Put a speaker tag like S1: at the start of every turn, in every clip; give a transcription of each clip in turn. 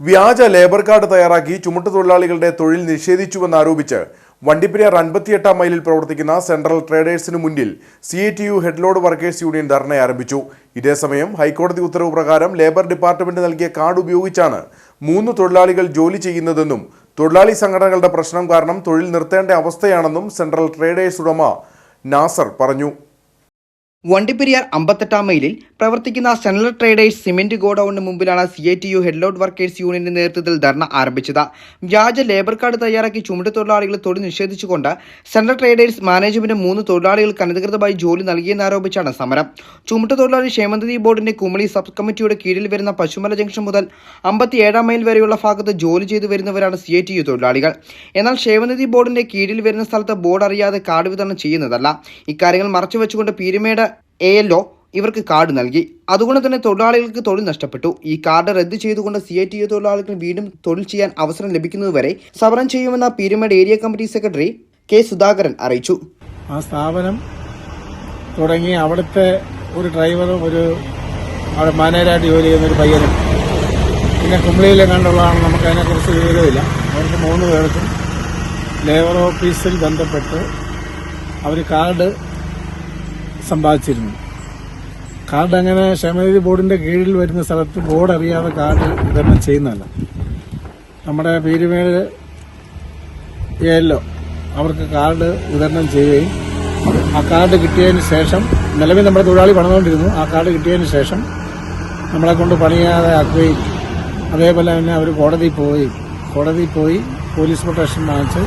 S1: വ്യാജ labour card തയ്യാറാക്കി ചുമട്ടുതൊഴിലാളികളുടെ തൊഴിൽ നിഷേധിച്ചുവെന്നാരോപിച്ച് വണ്ടിപ്പെരിയാർ അൻപത്തിയെട്ടാം മൈലിൽ പ്രവർത്തിക്കുന്ന സെൻട്രൽ ട്രേഡേഴ്സിന് മുന്നിൽ C T U headload workers union dharna ആരംഭിച്ചു. ഇതേസമയം ഹൈക്കോടതി ഉത്തരവ് പ്രകാരം ലേബർ ഡിപ്പാർട്ട്മെന്റ് നൽകിയ കാർഡ് ഉപയോഗിച്ചാണ് മൂന്ന് തൊഴിലാളികൾ ജോലി ചെയ്യുന്നതെന്നും തൊഴിലാളി സംഘടനകളുടെ പ്രശ്നം കാരണം തൊഴിൽ നിർത്തേണ്ട അവസ്ഥയാണെന്നും സെൻട്രൽ ട്രേഡേഴ്സ് ഉടമ നാസർ പറഞ്ഞു.
S2: വണ്ടിപ്പെരിയാർ അമ്പത്തെട്ടാം മൈലിൽ പ്രവർത്തിക്കുന്ന സെൻട്രൽ ട്രേഡേഴ്സ് സിമെന്റ് ഗോഡൌണിന് മുമ്പിലാണ് C I T U headload workers യൂണിയന്റെ നേതൃത്വത്തിൽ ധർണ ആരംഭിച്ചത്. വ്യാജ ലേബർ കാർഡ് തയ്യാറാക്കി ചുമട് തൊഴിലാളികളെ തൊഴിൽ നിഷേധിച്ചുകൊണ്ട് സെൻട്രൽ ട്രേഡേഴ്സ് മാനേജ്മെന്റ് മൂന്ന് തൊഴിലാളികൾക്ക് അനധികൃതമായി ജോലി നൽകിയെന്നാരോപിച്ചാണ് സമരം. ചുമട്ട് തൊഴിലാളി ക്ഷേമനിധി ബോർഡിന്റെ കുമളി സബ് കമ്മിറ്റിയുടെ കീഴിൽ വരുന്ന പശുമല ജംഗ്ഷൻ മുതൽ അമ്പത്തിയേഴാം മൈൽ വരെയുള്ള ഭാഗത്ത് ജോലി ചെയ്തു വരുന്നവരാണ് സി ഐ ടി യു തൊഴിലാളികൾ. എന്നാൽ ക്ഷേമനിധി ബോർഡിന്റെ കീഴിൽ വരുന്ന സ്ഥലത്ത് ബോർഡ് അറിയാതെ കാർഡ് വിതരണം ചെയ്യുന്നതല്ല. ഇക്കാര്യങ്ങൾ മറച്ചുവെച്ചുകൊണ്ട് പീരുമേട് എ ഇവർക്ക് കാർഡ് നൽകി. അതുകൊണ്ട് തന്നെ തൊഴിലാളികൾക്ക് തൊഴിൽ നഷ്ടപ്പെട്ടു. ഈ കാർഡ് റദ്ദ് ചെയ്തുകൊണ്ട് സി ഐ ടി തൊഴിലാളികൾ വീണ്ടും തൊഴിൽ ചെയ്യാൻ അവസരം ലഭിക്കുന്നതുവരെ സമരം ചെയ്യുമെന്ന Peermade area committee secretary K Sudhakaran അറിയിച്ചു.
S3: ആ സ്ഥാപനം തുടങ്ങി അവിടുത്തെ ഒരു ഡ്രൈവറും ഒരു അവിടെ ജോലി ചെയ്യുന്ന ഒരു പയ്യനും. പിന്നെ കുമ്പളിയിലെ കണ്ടുള്ളതാണ് നമുക്ക് അതിനെക്കുറിച്ച് വിവരമില്ല. അവർക്ക് മൂന്ന് പേർക്കും ലേബർ ഓഫീസിൽ ബന്ധപ്പെട്ട് അവർ കാർഡ് സമ്പാദിച്ചിരുന്നു. കാർഡ് അങ്ങനെ ക്ഷേമനിധി ബോർഡിന്റെ കീഴിൽ വരുന്ന സ്ഥലത്ത് ബോർഡ് അറിയാതെ കാർഡ് വിതരണം ചെയ്യുന്നതല്ല. നമ്മുടെ പീരുമേട് ഏല്ലോ അവർക്ക് കാർഡ് വിതരണം ചെയ്യുകയും ആ കാർഡ് കിട്ടിയതിന് ശേഷം നിലവിൽ നമ്മുടെ തൊഴിലാളി പണിതുകൊണ്ടിരുന്നു. ആ കാർഡ് കിട്ടിയതിന് ശേഷം നമ്മളെ കൊണ്ട് പണിയാതെ ആക്കുകയും അതേപോലെ തന്നെ അവർ കോടതിയിൽ പോയി. കോടതിയിൽ പോയി പോലീസ് പ്രൊട്ടക്ഷൻ വാങ്ങിച്ച്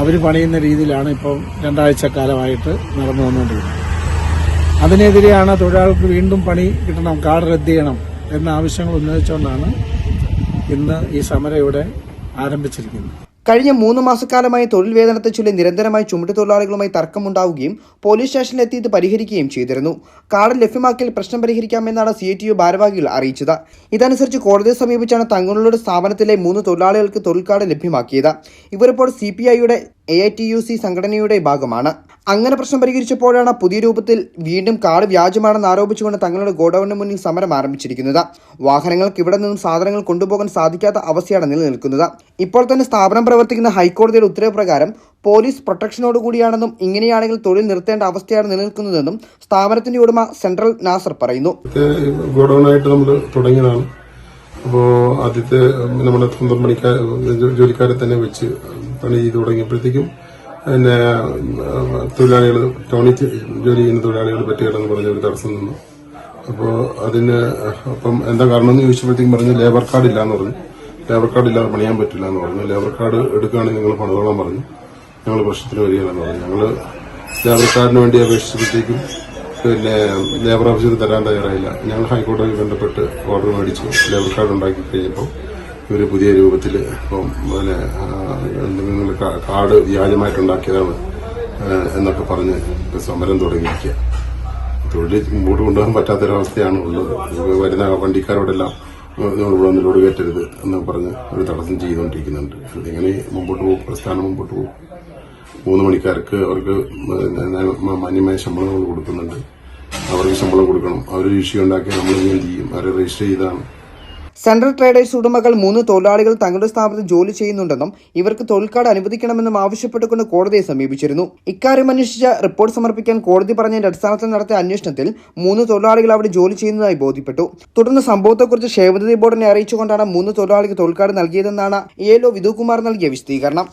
S3: അവർ പണിയുന്ന രീതിയിലാണ് ഇപ്പം രണ്ടാഴ്ച കാലമായിട്ട് നടന്നു വന്നുകൊണ്ടിരിക്കുന്നത്. അതിനെതിരെയാണ് തൊഴിലാളികൾക്ക് വീണ്ടും പണി കിട്ടണം കാർഡ് റദ്ദ് ചെയ്യണം എന്ന ആവശ്യങ്ങൾ ഉന്നയിച്ചുകൊണ്ടാണ് ഇന്ന് ഈ സമരം ഇവിടെ ആരംഭിച്ചിരിക്കുന്നത്.
S2: കഴിഞ്ഞ മൂന്ന് മാസക്കാലമായി തൊഴിൽ വേതനത്തെ ചൊല്ലി നിരന്തരമായി ചുമട്ട് തൊഴിലാളികളുമായി തർക്കമുണ്ടാവുകയും പോലീസ് സ്റ്റേഷനിൽ ഇത് പരിഹരിക്കുകയും ചെയ്തിരുന്നു. കാർഡ് ലഭ്യമാക്കിയാൽ പ്രശ്നം പരിഹരിക്കാമെന്നാണ് സി ടി യു ഭാരവാഹികൾ അറിയിച്ചത്. ഇതനുസരിച്ച് കോടതിയെ സമീപിച്ചാണ് തങ്ങളുടെ സ്ഥാപനത്തിലെ മൂന്ന് തൊഴിലാളികൾക്ക് തൊഴിൽ കാർഡ് ലഭ്യമാക്കിയത്. ഇവർ ഇപ്പോൾ സി പി ഐയുടെ A I T U C സംഘടനയുടെ ഭാഗമാണ്. അങ്ങനെ പ്രശ്നം പരിഹരിച്ചപ്പോഴാണ് പുതിയ രൂപത്തിൽ വീണ്ടും കാർഡ് വ്യാജമാണെന്ന് ആരോപിച്ചുകൊണ്ട് തങ്ങളുടെ ഗോഡൌണിന് മുന്നിൽ സമരം ആരംഭിച്ചിരിക്കുന്നത്. വാഹനങ്ങൾക്ക് ഇവിടെ നിന്നും സാധനങ്ങൾ കൊണ്ടുപോകാൻ സാധിക്കാത്ത അവസ്ഥയാണ് നിലനിൽക്കുന്നത്. ഇപ്പോൾ തന്നെ സ്ഥാപനം പ്രവർത്തിക്കുന്ന ഹൈക്കോടതിയുടെ ഉത്തരവ് പ്രകാരം പോലീസ് പ്രൊട്ടക്ഷനോട് കൂടിയാണെന്നും ഇങ്ങനെയാണെങ്കിൽ തൊഴിൽ നിർത്തേണ്ട അവസ്ഥയാണ് നിലനിൽക്കുന്നതെന്നും സ്ഥാപനത്തിന്റെ ഉടമ സെൻട്രൽ നാസർ പറയുന്നു.
S4: നമ്മൾ അപ്പോൾ ആദ്യത്തെ നമ്മുടെ സ്വന്തം പണിക്കാർ ജോലിക്കാരെ തന്നെ വെച്ച് പണി ചെയ്ത് തുടങ്ങിയപ്പോഴത്തേക്കും പിന്നെ തൊഴിലാളികൾ ടൗണിൽ ജോലി ചെയ്യുന്ന തൊഴിലാളികൾ പറ്റുകയില്ലെന്ന് പറഞ്ഞ ഒരു തടസ്സം നിന്നു. അപ്പോൾ അതിന് അപ്പം എന്താ കാരണം എന്ന് ചോദിച്ചപ്പോഴത്തേക്കും പറഞ്ഞു ലേബർ കാർഡ് ഇല്ലാന്ന് പറഞ്ഞു. ലേബർ കാർഡ് ഇല്ലാതെ പണിയാൻ പറ്റില്ല എന്ന് പറഞ്ഞു. ലേബർ കാർഡ് എടുക്കുകയാണെങ്കിൽ നിങ്ങൾ പണിതോളാൻ പറഞ്ഞു. ഞങ്ങൾ പ്രശ്നത്തിന് വരികയാണെന്ന് പറഞ്ഞു. ഞങ്ങൾ ലേബർ കാർഡിന് വേണ്ടി അപേക്ഷിച്ചപ്പോഴത്തേക്കും പിന്നെ ലേബർ ഓഫീസർ തരാൻ തയ്യാറായില്ല. ഞങ്ങൾ ഹൈക്കോടതിയിൽ ബന്ധപ്പെട്ട് ഓർഡർ മേടിച്ചു. ലേബർ കാർഡ് ഉണ്ടാക്കി കഴിഞ്ഞപ്പോൾ ഇവർ പുതിയ രൂപത്തിൽ ഇപ്പം പിന്നെ എന്തെങ്കിലും കാർഡ് വ്യാജമായിട്ടുണ്ടാക്കിയതാണ് എന്നൊക്കെ പറഞ്ഞ് സമരം തുടങ്ങിയിരിക്കുക. തൊഴിൽ മുമ്പോട്ട് കൊണ്ടുപോകാൻ പറ്റാത്തൊരവസ്ഥയാണ് ഉള്ളത്. വരുന്ന വണ്ടിക്കാരോടെല്ലാം ഇവിടെ ലോഡ് കയറ്റരുത് എന്ന് പറഞ്ഞ് ഒരു തടസ്സം ചെയ്തുകൊണ്ടിരിക്കുന്നുണ്ട്. ഇതിങ്ങനെ മുമ്പോട്ട് പോകും പ്രസ്ഥാനം മുമ്പോട്ട് പോകും. മൂന്ന് മണിക്കാർക്ക് അവർക്ക് മാന്യമായ ശമ്പളങ്ങൾ കൊടുക്കുന്നുണ്ട്. അവർക്ക് ശമ്പളം കൊടുക്കണം. അവർ ഇഷ്യൂ ഉണ്ടാക്കി നമ്മൾ ഇങ്ങനെ ചെയ്യും. അവരെ രജിസ്റ്റർ ചെയ്താണ്.
S2: സെൻട്രൽ ട്രേഡേഴ്സ് ഉടമകൾ മൂന്ന് തൊഴിലാളികൾ തങ്ങളുടെ സ്ഥാപനത്തിൽ ജോലി ചെയ്യുന്നുണ്ടെന്നും ഇവർക്ക് തൊഴിൽ കാർഡ് അനുവദിക്കണമെന്നും ആവശ്യപ്പെട്ടുകൊണ്ട് കോടതിയെ സമീപിച്ചിരുന്നു. ഇക്കാര്യം അന്വേഷിച്ച റിപ്പോർട്ട് സമർപ്പിക്കാൻ കോടതി പറഞ്ഞതിന്റെ അടിസ്ഥാനത്തിൽ നടത്തിയ അന്വേഷണത്തിൽ മൂന്ന് തൊഴിലാളികൾ അവിടെ ജോലി ചെയ്യുന്നതായി ബോധ്യപ്പെട്ടു. തുടർന്ന് സംഭവത്തെക്കുറിച്ച് ക്ഷേമനിധി ബോർഡിനെ അറിയിച്ചുകൊണ്ടാണ് മൂന്ന് തൊഴിലാളികൾക്ക് തൊഴിൽ കാർഡ് നൽകിയതെന്നാണ് എ ലോ വിധുകുമാർ നൽകിയ വിശദീകരണം.